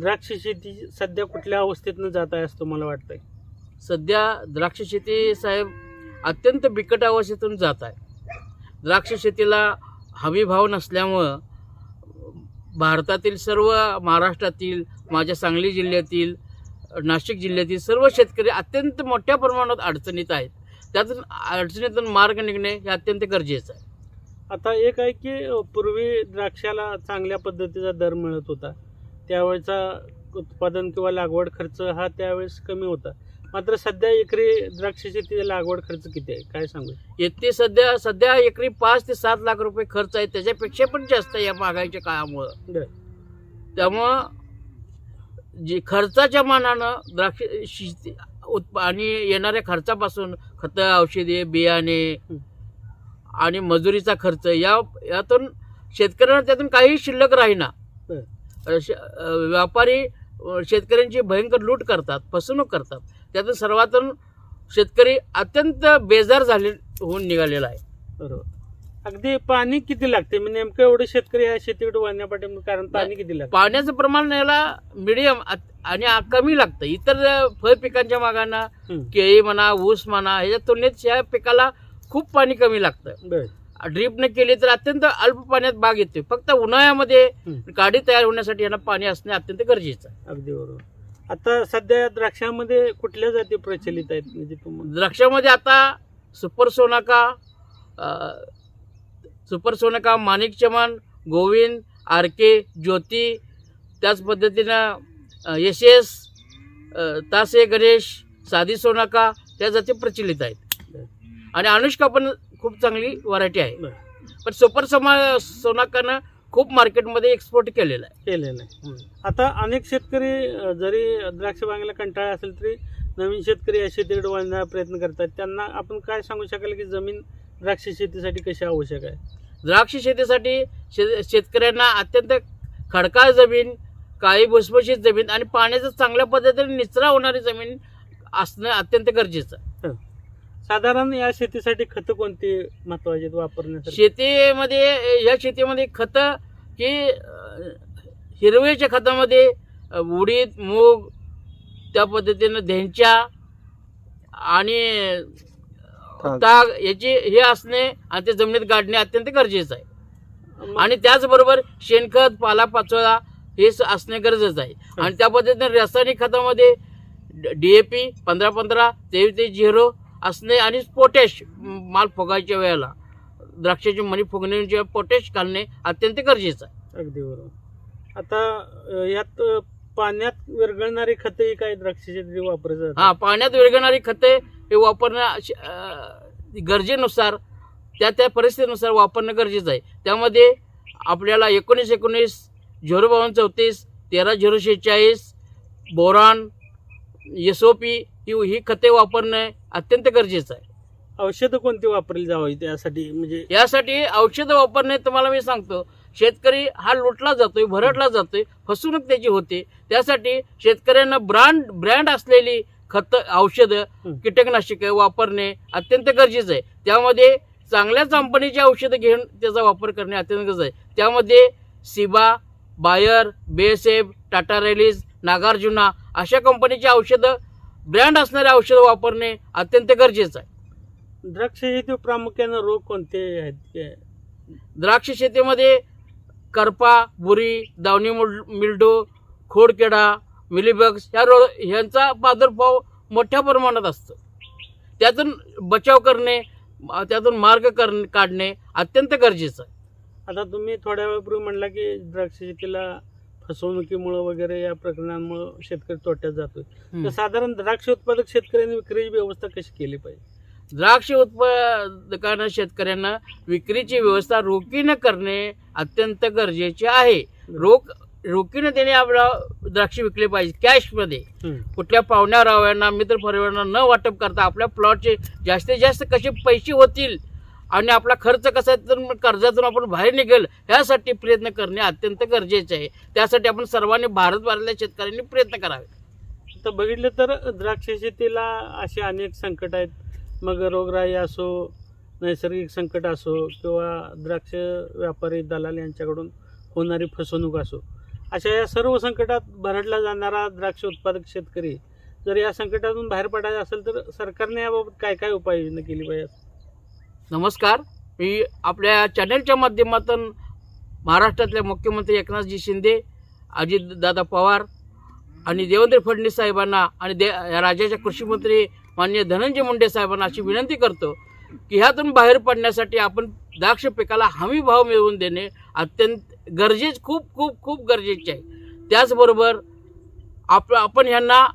द्राक्ष शेती सध्या कुठल्या अवस्थेतनं जात आहे असं तुम्हाला वाटतंय? सध्या द्राक्ष शेती साहेब अत्यंत बिकट अवस्थेतून जात आहे. द्राक्ष शेतीला हमी भाव नसल्यामुळं भारतातील सर्व महाराष्ट्रातील माझ्या सांगली जिल्ह्यातील नाशिक जिल्ह्यातील सर्व शेतकरी अत्यंत मोठ्या प्रमाणात अडचणीत आहेत. त्यातून अडचणीतून मार्ग निघणे हे अत्यंत गरजेचं आहे. आता एक आहे की पूर्वी द्राक्षाला चांगल्या पद्धतीचा दर मिळत होता. त्यावेळेचा उत्पादन किंवा लागवड खर्च हा त्यावेळेस कमी होता. मात्र सध्या एकरी द्राक्ष शेतीचा लागवड खर्च किती आहे? काय सांगू? येते सध्या सध्या एकरी पाच ते सात लाख रुपये खर्च आहे. त्याच्यापेक्षा पण जास्त या महागाईच्या काळामुळं. त्यामुळं जे खर्चाच्या मानानं द्राक्ष उत्प आणि येणाऱ्या खर्चापासून खतं औषधे बियाणे आणि मजुरीचा खर्च या यातून शेतकऱ्यांना त्यातून काही शिल्लक राहीना. व्यापारी शेतकऱ्यांची भयंकर लूट करतात फसवणूक करतात. त्यातून सर्वातून शेतकरी अत्यंत बेजार झाले होऊन निघालेला आहे. बरोबर. अगदी पाणी किती लागते? मी नेमकं एवढे शेतकरी या शेतीकडे वळण्यापाठी कारण पाणी किती लागतं? पाण्याचं प्रमाण याला मिडियम आणि कमी लागतं. इतर फळ पिकांच्या मागांना. केळी म्हणा ऊस म्हणा ह्याच्या तुलनेत या पिकाला खूप पाणी कमी लागतं. ड्रीपने केली तर अत्यंत अल्प पाण्यात बाग येते. फक्त उन्हाळ्यामध्ये. गाडी तयार होण्यासाठी यांना पाणी असणे अत्यंत गरजेचं आहे. अगदी बरोबर. आता सध्या द्राक्षामध्ये कुठल्या जाती प्रचलित आहेत? म्हणजे द्राक्षामध्ये आता super Sonaka super Sonaka Manik Chaman Govind R K Jyoti त्याच पद्धतीनं एस एस तासे गणेश साधी सोनाका त्या जाती प्रचलित आहेत. आणि अनुष्का पण खूप चांगली व्हरायटी आहे. पण सुपर समा सोनाकानं खूप मार्केटमध्ये एक्सपोर्ट केलेलं आहे. केलेलं आहे. आता अनेक शेतकरी जरी द्राक्ष बागेला कंटाळा असेल तरी नवीन शेतकरी या शेतीकडे वळण्याचा प्रयत्न करतात. त्यांना आपण काय सांगू शकाल की जमीन द्राक्ष शेतीसाठी कशी आवश्यक आहे? द्राक्ष शेतीसाठी शे शेतकऱ्यांना अत्यंत खडकाळ जमीन काळी भुसभुशीत जमीन आणि पाण्याचं चांगल्या पद्धतीने निचरा होणारी जमीन असणं अत्यंत गरजेचं आहे. साधारण या शेतीसाठी खतं कोणती महत्वाची आहेत वापरण्यासाठी? शेतीमध्ये या शेतीमध्ये खतं की अं, हिरव्याच्या खतामध्ये उडीद मूग त्या पद्धतीनं धेंच्या आणि ताग. याची हे असणे आणि ते जमिनीत गाडणे अत्यंत गरजेचं आहे. आणि त्याचबरोबर शेणखत पालापाचोळा हे असणे गरजेचं आहे. आणि त्या पद्धतीने रासायनिक खतामध्ये डीएपी पंधरा पंधरा तेवीस तेवीस झिरो असणे आणि पोटॅश माल फुगायच्या वेळेला द्राक्षाची मणी फुगण्याच्या पोटॅश घालणे अत्यंत गरजेचं आहे. अगदी बरोबर. आता यात पाण्यात विरघळणारी खते काय द्राक्ष शेती वापरली जातात? हा पाण्यात विरघळणारी खते हे वापरणं गरजेनुसार त्या त्या परिस्थितीनुसार वापरणं गरजेचं आहे. त्यामध्ये आपल्याला एकोणीस एकोणीस झिरो बावन्न चौतीस तेरा झिरो शेहेचाळीस बोरान एस ओ पी ही ही खते वापरणं अत्यंत गरजेचं आहे. औषधं कोणती वापरली जावी त्यासाठी? म्हणजे यासाठी औषधं वापरणे तुम्हाला मी सांगतो. शेतकरी हा लुटला जातोय भरटला जातोय फसवणूक त्याची होते. त्यासाठी शेतकऱ्यांना ब्रँड ब्रँड असलेली खत औषधं. कीटकनाशके वापरणे अत्यंत गरजेचं आहे. त्यामध्ये चांगल्या कंपनीची औषधं घेऊन त्याचा वापर करणे अत्यंत गरजेचं आहे. त्यामध्ये Ciba Bayer BASF Tata Rallis Nagarjuna अशा कंपनीची औषधं ब्रँड असणारी औषधं वापरणे अत्यंत गरजेचं आहे. द्राक्ष शेती प्रामुख्यानं रोग कोणते आहेत ते? द्राक्ष शेतीमध्ये करपा बुरी दावणी मुल- मिल्डो खोडकिडा मिलीबग्स ह्या रो ह्यांचा प्रादुर्भाव मोठ्या प्रमाणात असतो. त्यातून बचाव करणे अ, त्यातून मार्ग कर काढणे अत्यंत गरजेचं आहे. आता तुम्ही थोड्या वेळापूर्वी म्हणला की द्राक्ष शेतीला फसवणुकीमुळं वगैरे या प्रकरणांमुळं शेतकरी तोट्यात जातोय. तर साधारण द्राक्ष उत्पादक शेतकऱ्यांनी विक्रीची व्यवस्था कशी केली पाहिजे? द्राक्ष उत्पादकांना शेतकऱ्यांना विक्रीची व्यवस्था रोखीनं करणे अत्यंत गरजेचे आहे. रोख रोखीनं त्याने आपला द्राक्ष विकले पाहिजे. कॅशमध्ये. कुठल्या पाहुण्या राव्यांना मित्र परिवारांना न वाटप करता आपल्या प्लॉटचे जास्तीत जास्त कसे पैसे होतील आणि आपला खर्च कसा आहे तर कर्जातून आपण बाहेर निघेल ह्यासाठी प्रयत्न करणे अत्यंत गरजेचे आहे. त्यासाठी आपण सर्वांनी भारतभरातल्या शेतकऱ्यांनी प्रयत्न करावे. तर बघितलं तर द्राक्ष शेतीला असे अनेक संकट आहेत. मग रोगराई असो नैसर्गिक संकट असो किंवा द्राक्ष व्यापारी दलाल यांच्याकडून होणारी फसवणूक असो अशा या सर्व संकटात भरडला जाणारा द्राक्ष उत्पादक शेतकरी जर या संकटातून बाहेर पडायचा असेल तर सरकारने याबाबत काय काय उपाययोजना केली पाहिजे नमस्कार. मी आपल्या चॅनलच्या माध्यमातून महाराष्ट्रातले मुख्यमंत्री एकनाथजी शिंदे अजितदादा पवार आणि देवेंद्र फडणवीस साहेबांना आणि दे या राज्याच्या कृषीमंत्री माननीय धनंजय मुंडे साहेबांना अशी विनंती करतो की ह्यातून बाहेर पडण्यासाठी आपण द्राक्ष पिकाला हमी भाव मिळवून देणे अत्यंत गरजेच खूप खूप खूप गरजेचे आहे. त्याचबरोबर आप आपण ह्यांना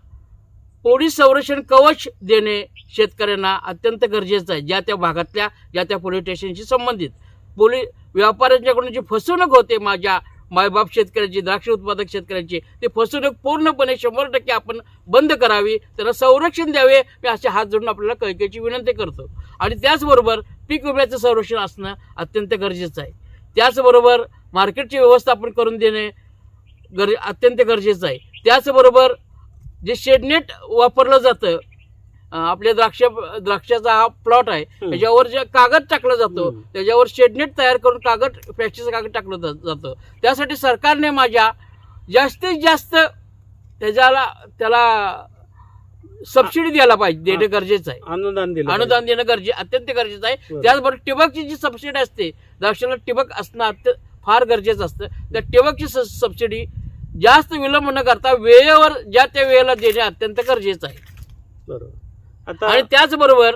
पोलीस संरक्षण कवच देणे शेतकऱ्यांना अत्यंत गरजेचं आहे ज्या त्या भागातल्या ज्या त्या पोलीस स्टेशनशी संबंधित. पोलीस व्यापाऱ्यांच्याकडून जी फसवणूक होते माझ्या मायबाप शेतकऱ्याची द्राक्ष उत्पादक शेतकऱ्यांची ती फसवणूक पूर्णपणे शंभर टक्के आपण बंद करावी त्यांना संरक्षण द्यावे मी असे हात जोडून आपल्याला कैकेची विनंती करतो. आणि त्याचबरोबर पीक विम्याचं संरक्षण असणं अत्यंत गरजेचं आहे. त्याचबरोबर मार्केटची व्यवस्थापन करून देणे गर अत्यंत गरजेचं आहे. त्याचबरोबर जे शेडनेट वापरलं जातं आपल्या द्राक्ष द्राक्षाचा हा प्लॉट आहे. त्याच्यावर जे कागद टाकला जातो. त्याच्यावर शेडनेट तयार करून कागद प्लॅस्टिकचं कागद टाकलं जातं. त्यासाठी सरकारने माझ्या जास्तीत जास्त त्याच्याला त्याला सबसिडी द्यायला पाहिजे देणं गरजेचं आहे. अनुदान दिलं अनुदान देणं गरजे अत्यंत गरजेचं आहे. बरं. त्याचबरोबर टिबकची जी सबसिडी असते द्राक्षाला टिबक असणं अत्यंत फार गरजेचं असतं. त्या टिबकची सबसिडी जास्त विलंब न करता वेळेवर ज्या त्या वेळेला देणे अत्यंत गरजेचं आहे. बरोबर. आता आणि त्याचबरोबर.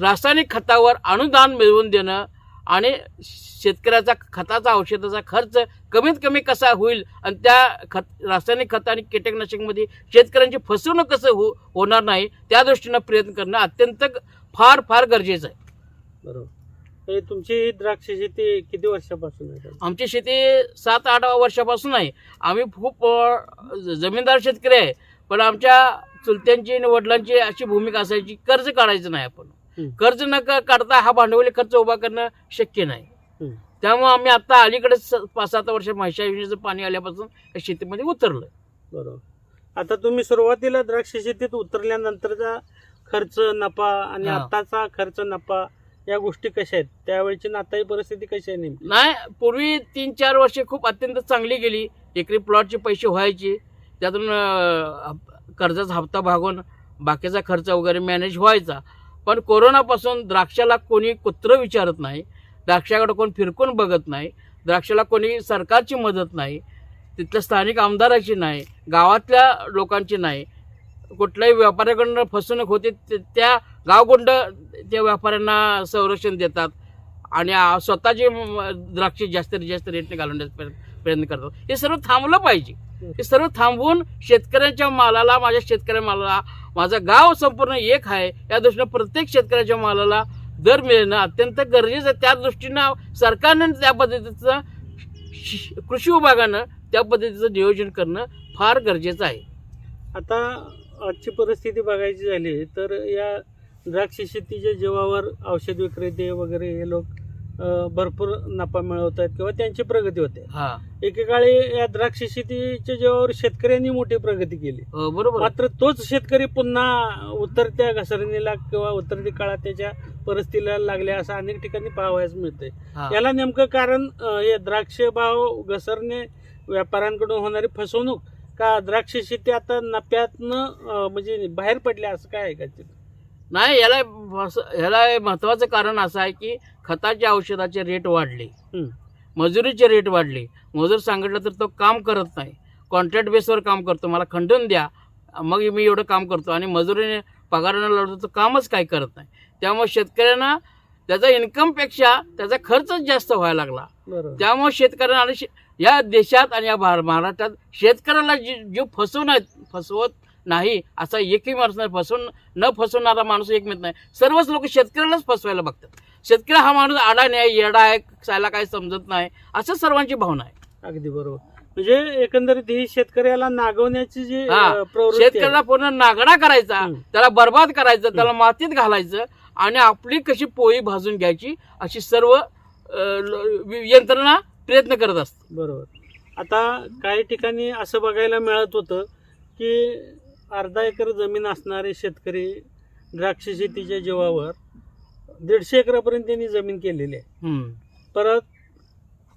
रासायनिक खतावर अनुदान मिळवून देणं आणि शेतकऱ्याचा खताचा औषधाचा खर्च कमीत कमी कसा होईल आणि त्या खत रासायनिक खत आणि कीटकनाशकमध्ये शेतकऱ्यांची फसवणूक कसं हो होणार नाही त्या दृष्टीनं प्रयत्न करणं अत्यंत ग- फार फार गरजेचं आहे. बरोबर. हे तुमची द्राक्ष शेती किती वर्षापासून आहे? आमची शेती सात आठ वर्षापासून आहे. आम्ही खूप अ, ज- जमीनदार शेतकरी आहे. पण आमच्या चुलत्यांची आणि वडिलांची अशी भूमिका असायची कर्ज काढायचं नाही आपण. हं. कर्ज न काढता हा भांडवली खर्च उभा करणं शक्य नाही. हं. त्यामुळे आम्ही आता अलीकडे पाच सात वर्ष म्हैशा योजनेचं पाणी आल्यापासून या शेतीमध्ये उतरलं बरोबर. आता तुम्ही सुरुवातीला द्राक्ष शेतीत उतरल्यानंतरचा खर्च नफा आणि हा. आताचा खर्च नफा या गोष्टी कशा आहेत? त्यावेळची नाताई परिस्थिती कशी आहे नेमकी? नाही पूर्वी तीन चार वर्षे खूप अत्यंत चांगली गेली. एकरी प्लॉटचे पैसे व्हायचे. त्यातून कर्जाचा हप्ता भागून बाकीचा खर्च वगैरे मॅनेज व्हायचा. पण कोरोनापासून द्राक्षाला कोणी कुत्रं विचारत नाही द्राक्षाकडे कोण फिरकून बघत नाही द्राक्षाला कोणी सरकारची मदत नाही तिथल्या स्थानिक आमदाराची नाही गावातल्या लोकांची नाही. कुठल्याही व्यापाऱ्याकडनं फसवणूक होते त्या गावगुंड त्या व्यापाऱ्यांना संरक्षण देतात आणि स्वतःचे द्राक्षे जास्तीत जास्त रेटने घालवण्याचा प्रयत्न- प्रयत्न करतात. हे सर्व थांबलं पाहिजे. हे सर्व थांबवून शेतकऱ्यांच्या मालाला माझ्या शेतकऱ्या मालाला माझं गाव संपूर्ण एक आहे. या दृष्टीनं प्रत्येक शेतकऱ्याच्या मालाला दर मिळणं अत्यंत गरजेचं आहे. त्या दृष्टीनं सरकारनं त्या पद्धतीचं कृषी विभागानं त्या पद्धतीचं नियोजन करणं फार गरजेचं आहे. आता आजची परिस्थिती बघायची झाली तर या द्राक्ष शेतीच्या जीवावर औषध विक्रेते वगैरे हे लोक भरपूर नफा मिळवत आहेत किंवा त्यांची प्रगती होते. हा. एकेकाळी या द्राक्ष शेतीच्या जीवावर शेतकऱ्यांनी मोठी प्रगती केली. बरोबर. मात्र तोच शेतकरी पुन्हा उतरत्या घसरणीला किंवा उतरती काळात त्याच्या परिस्थितीला लागल्या असं अनेक ठिकाणी पाहावयास मिळतंय. हा. याला नेमकं कारण हे द्राक्ष भाव घसरणे व्यापाऱ्यांकडून होणारी फसवणूक का द्राक्ष शेती आता नफ्यातनं म्हणजे बाहेर पडल्या असं काय आहे का? नाही याला महस- याला महत्वाचं कारण असं आहे की खताच्या औषधाचे रेट वाढले. मजुरीचे रेट वाढले. मजूर सांगितलं तर तो काम करत नाही. कॉन्ट्रॅक्ट बेसवर काम करतो. मला खंडून द्या. मग मी एवढं काम करतो. आणि मजुरीने पगारानं लावतो तो कामच काय करत नाही. त्यामुळे शेतकऱ्यांना त्याचा इन्कमपेक्षा त्याचा खर्चच जास्त व्हायला लागला. त्यामुळे शेतकऱ्यांना आणि शे- या देशात आणि या भार महाराष्ट्रात शेतकऱ्याला जी जो फसवून फसवत नाही असा एकही माणूस नाही फसवून न फसवणारा माणूस एक मिळत नाही सर्वच लोक शेतकऱ्यालाच फसवायला बघतात शेतकरी हा माणूस आडा नाही येडा आहे त्याला काही समजत नाही असं सर्वांची भावना आहे अगदी बरोबर म्हणजे एकंदरीत ही शेतकऱ्याला नागवण्याची जी हा. प्रवृत्ती आहे. शेतकऱ्याला पूर्ण नागडा करायचा. त्याला बर्बाद करायचं त्याला मातीत घालायचं आणि आपली कशी पोळी भाजून घ्यायची अशी सर्व अं, ल- यंत्रणा प्रयत्न करत असते बरोबर आता काही ठिकाणी असं बघायला मिळत होतं की अर्धा एकर जमीन असणारे शेतकरी द्राक्ष शेतीच्या जीवावर दीडशे एकरापर्यंत त्यांनी जमीन केलेली आहे. परत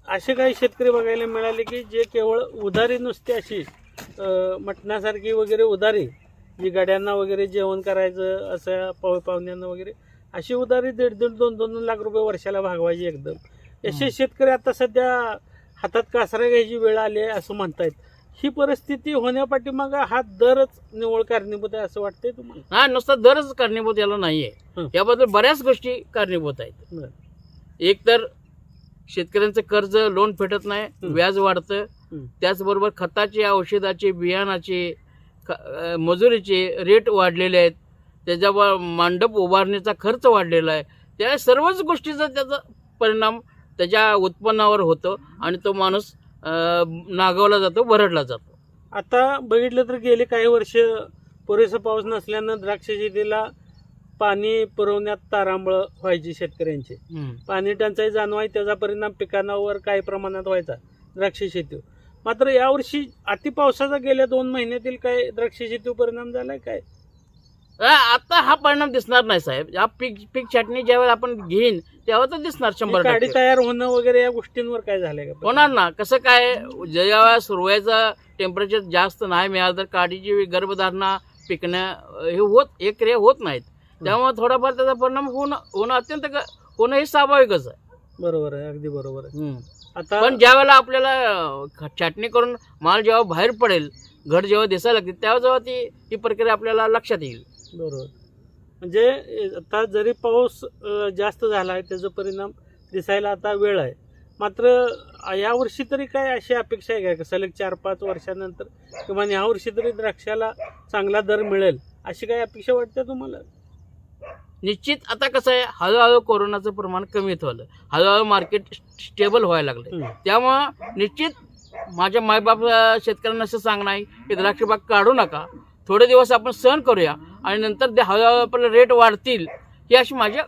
असे काही शेतकरी बघायला मिळाले की जे केवळ उधारी नुसती अशी मटणासारखी वगैरे उधारी जी गाड्यांना वगैरे जेवण करायचं असं पाव पाहुण्यांना वगैरे अशी उधारी दीड दीड दोन दोन दोन लाख रुपये वर्षाला भागवायची एकदम असे. शेतकरी आता सध्या हातात कासरा घ्यायची वेळ आली आहे असं म्हणतायत ही परिस्थिती होण्यापाठीमाग हा दरच निवळ कारणीभूत आहे असं वाटतंय तुम्हाला हा नुसता दरच कारणीभूत याला नाहीये हं. याबद्दल बऱ्याच गोष्टी कारणीभूत आहेत बरं. एक तर शेतकऱ्यांचं कर्ज लोन फेटत नाही हं. व्याज वाढतं हं. त्याचबरोबर खताचे औषधाचे बियाणाचे ख- अं, मजुरीचे रेट वाढलेले आहेत त्याच्यावर मांडप उभारणीचा खर्च वाढलेला आहे त्या सर्वच गोष्टीचा त्याचा परिणाम त्याच्या उत्पन्नावर होतो आणि तो माणूस नागावला जातो भरडला जातो. आता बघितलं तर गेले काही वर्ष पुरेसा पाऊस नसल्यानं द्राक्ष शेतीला पाणी पुरवण्यात तारांबळ व्हायची शेतकऱ्यांची. पाणी टंचाई जाणवाय त्याचा परिणाम पिकांवर काही प्रमाणात व्हायचा द्राक्ष शेतीवर. मात्र यावर्षी अति पावसाचा गेल्या दोन महिन्यातील काय द्राक्ष शेतीवर परिणाम झालाय काय? आता हा परिणाम दिसणार नाही साहेब. हा पीक पीक छाटणी ज्यावेळेला आपण घेईन तेव्हा तर दिसणार शंभर टक्के. तयार होणं वगैरे या गोष्टींवर काय झालंय का? होणार ना. कसं काय ज्यावेळेला सुरुवातीचं टेम्परेचर जास्त नाही मिळालं तर काडीची गर्भधारणा पिकणं हे होत एक क्रिया होत नाहीत. त्यामुळे थोडाफार त्याचा परिणाम होणं होणं अत्यंत ग- होणं हे स्वाभाविकच आहे. बरोबर आहे अगदी बरोबर आहे. आता पण ज्या वेळेला आपल्याला अं, छाटणी करून माल जेव्हा बाहेर पडेल घड जेव्हा दिसायला लागते तेव्हा जेव्हा ती ही प्रक्रिया आपल्याला लक्षात येईल. बरोबर. म्हणजे आता जरी पाऊस जास्त झाला आहे त्याचा परिणाम दिसायला आता वेळ आहे. मात्र यावर्षी तरी काय अशी अपेक्षा आहे का? सलग चार पाच वर्षानंतर किंवा यावर्षी तरी द्राक्षाला चांगला दर मिळेल अशी काय अपेक्षा वाटते तुम्हाला? निश्चित आता कसं आहे हळूहळू कोरोनाचं प्रमाण कमी होत आलं. हळूहळू मार्केट स्टेबल व्हायला लागलं. त्यामुळं निश्चित माझ्या मायबाप शेतकऱ्यांना असं सांगणं आहे की द्राक्ष बाग काढू नका. थोडे दिवस आपण सहन करूया. आणि नंतर ते हळूहळू आपले रेट वाढतील ही अशी माझी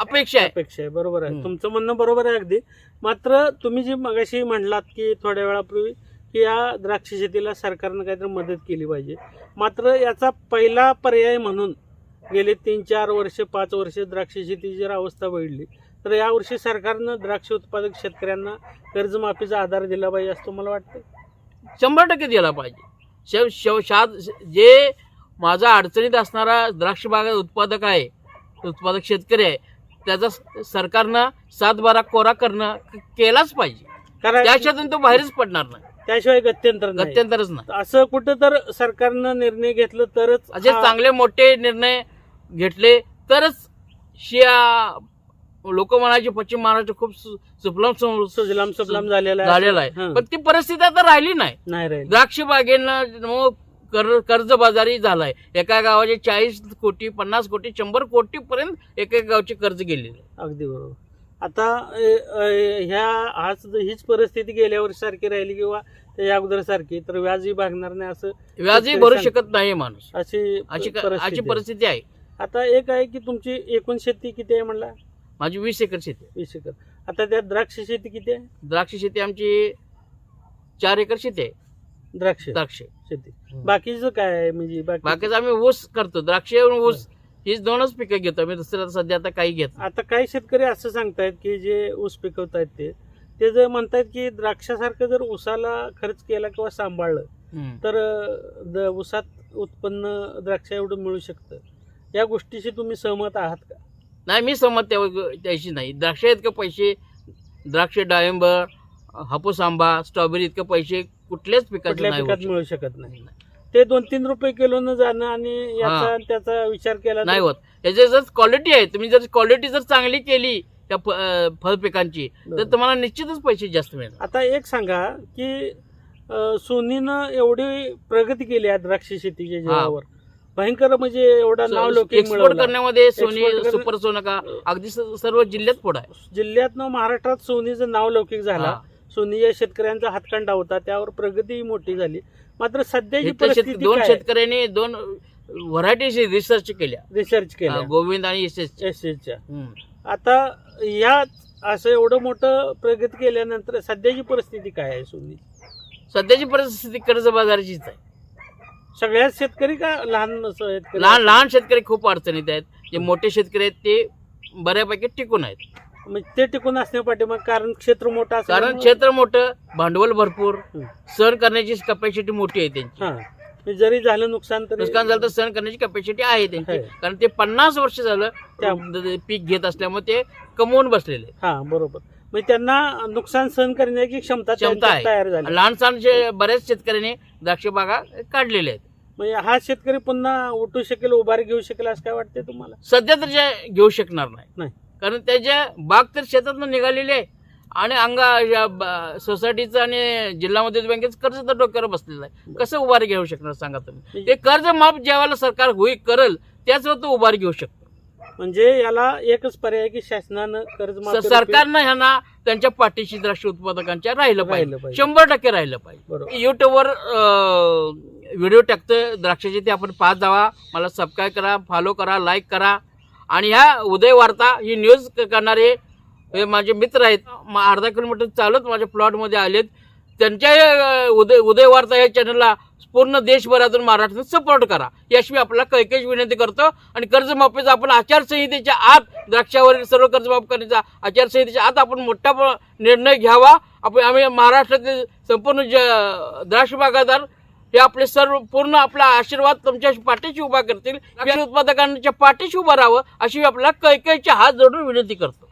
अपेक्षा आहे. अपेक्षा आहे. बरोबर आहे. तुमचं म्हणणं बरोबर आहे अगदी. मात्र तुम्ही जी मगाशी म्हणलात की थोड्या वेळापूर्वी की या द्राक्ष शेतीला सरकारनं काहीतरी मदत केली पाहिजे. मात्र याचा पहिला पर्याय म्हणून गेले तीन चार वर्ष पाच वर्ष द्राक्ष शेतीची जर अवस्था बघितली तर यावर्षी सरकारनं द्राक्ष उत्पादक शेतकऱ्यांना कर्जमाफीचा आधार दिला पाहिजे असं तुम्हाला वाटतं शंभर टक्के दिला पाहिजे. शेव शेव शाद जे माझा अडचणीत असणारा द्राक्ष बागा उत्पादक आहे उत्पादक शेतकरी आहे त्याचा सरकारनं सात बारा कोरा करणं केलाच पाहिजे. कारण त्याच्यातून तो बाहेरच पडणार नाही. त्याशिवाय गत्यंतर गत्यंतरच नाही. असं कुठं तर सरकारनं निर्णय घेतलं तरच असे चांगले मोठे निर्णय घेतले तरच शिया लोक म्हणायचे पश्चिम महाराष्ट्र खूप सुफलाम सुजलाम सुफलाम झालेला आहे. झालेला आहे. पण ती परिस्थिती आता राहिली नाही. नाही राहील. द्राक्ष बागेनं मग कर कर्जबाजारी झालाय. एका गावाचे चाळीस कोटी पन्नास कोटी शंभर कोटी पर्यंत एका गावचे कर्ज गेलेले. अगदी बरोबर. आता ह्या आज हीच परिस्थिती गेल्या वर्षी सारखी राहिली किंवा त्याच्या अगोदर सारखी तर व्याजही भागणार नाही असं व्याजही भरू शकत नाही माणूस. अशी अशी परिस्थिती आहे. आहे. आता एक आहे की तुमची एकूण शेती किती आहे म्हणला? माझी वीस एकर शेती आहे. वीस एकर. आता त्यात द्राक्ष शेती किती आहे? द्राक्ष शेती आमची चार एकर शेती आहे. द्राक्ष. द्राक्ष. शेती. बाकीचं काय म्हणजे बाकी बाकीचं आम्ही ऊस करतो. द्राक्ष आणि ऊस हीच दोनच पिकं घेतो. आम्ही दुसरं सध्या आता काही घेत नाही. आता काही शेतकरी असं सांगतायत की जे ऊस पिकवतायत ते ते जर म्हणतायत की द्राक्षासारखं जर ऊसाला खर्च केला किंवा सांभाळलं हम्म. तर अ, द ऊसात उत्पन्न द्राक्ष एवढं मिळू शकतं. या गोष्टीशी तुम्ही सहमत आहात का? नाही मी सहमत त्या त्याशी नाही. द्राक्ष इतकं पैसे द्राक्ष डाळिंब हापूस आंबा स्ट्रॉबेरी इतकं पैसे कुठल्याच पिकाचे कुठल्या नाही पिकात मिळू शकत नाही. ते दोन तीन रुपये किलोनं जाणं आणि याचा हा. आणि त्याचा विचार केला तर- नाही होत. याची जर क्वालिटी आहे तुम्ही जर क्वालिटी जर चांगली केली त्या फ- अं, फळपिकांची तर बरोबर. तुम्हाला निश्चितच पैसे जास्त मिळणार आता एक सांगा की अ, सोनीनं एवढी प्रगती केली आहे द्राक्ष शेतीच्या जीवावर. भयंकर म्हणजे एवढं नाव लौकिक एक्सपोर्ट करण्यामध्ये सोनी करण्या- सुपर सोनका अगदी स- सर्व जिल्ह्यात पुढे आहे. जिल्ह्यातनं महाराष्ट्रात सोनीचं नाव लौकिक झाला. हा. सोनी या शेतकऱ्यांचा हातखंडा होता त्यावर प्रगती मोठी झाली. मात्र सध्याची परिस्थिती दोन काय शेतकऱ्यांनी दोन व्हरायटी रिसर्च केल्या. रिसर्च हा, केला गोविंद आणि एस एस एसच्या आता या असं एवढं मोठं प्रगती केल्यानंतर सध्याची परिस्थिती काय आहे सोनी सध्याची परिस्थिती कर्जबाजारीचीच आहे. सगळ्याच शेतकरी का लहान शेतकरी? लहान लहान शेतकरी खूप अडचणीत आहेत. जे मोठे शेतकरी आहेत ते बऱ्यापैकी टिकून आहेत. म्हणजे ते टिकून असण्या पाठीमाग कारण क्षेत्र मोठं कारण असल्यामुळं- क्षेत्र मोठं भांडवल भरपूर हं. सहन करण्याची कपॅसिटी मोठी आहे त्यांची हा म्हणजे जरी झालं नुकसान तरी नुकसान झालं तर सहन करण्याची कपॅसिटी आहे त्यांची आहे. कारण ते पन्नास वर्ष झालं त्या- पीक घेत असल्यामुळे ते कमवून बसलेले आहेत. हा बरोबर म्हणजे त्यांना नुकसान सहन करण्याची क्षमता क्षमता त्यांच्यात आहे. तयार झाली लहान सहान बऱ्याच शेतकऱ्यांनी द्राक्ष बागा काढलेल्या आहेत म्हणजे हा शेतकरी पुन्हा उठू शकेल उभारी घेऊ शकेल असं काय वाटतंय तुम्हाला सध्या तर जे घेऊ शकणार नाही नाही. कारण त्याच्या बाग तर शेतातून निघालेली आहे. आणि अंगा सोसायटीचं आणि जिल्हा मध्यवर्ती बँकेचं कर्ज तर डोक्यावर बसलेलं आहे. कसं उभारी घेऊ शकणार सांगा तुम्ही? ते कर्ज माफ ज्यावेळेला सरकार होई करल त्याच तो उभारी घेऊ शकतो. म्हणजे याला एकच पर्याय की शासनानं कर्ज सरकारनं ह्यांना त्यांच्या पाठीशी द्राक्ष उत्पादकांच्या राहिलं पाहिजे. शंभर टक्के राहिलं पाहिजे. युट्यूबवर व्हिडिओ टाकतोय. द्राक्षाचे ते आपण पाहत जावा. मला सबस्क्राईब करा फॉलो करा लाईक करा. आणि ह्या उदय वार्ता ही न्यूज क- करणारे हे माझे मित्र आहेत. अर्धा किलोमीटर चालत माझ्या प्लॉटमध्ये आलेत. त्यांच्या उदय उदय वार्ता या चॅनलला पूर्ण देशभरातून महाराष्ट्रात सपोर्ट करा. याशिवाय आपल्याला कैकेच विनंती करतो. आणि कर्जमाफीचा आपण आचारसंहितेच्या आत द्राक्षावरील सर्व कर्जमाफ करण्याचा आचारसंहितेच्या आत आपण मोठा निर्णय घ्यावा. आपण आम्ही महाराष्ट्रातील संपूर्ण ज द्राक्ष बागायतदार हे आपले सर्व पूर्ण आपला आशीर्वाद तुमच्या पाठीशी उभा करतील. उत्पादकांच्या पाठीशी उभं राहावं अशी आपल्याला कैकेच्या हात जोडून विनंती करतो.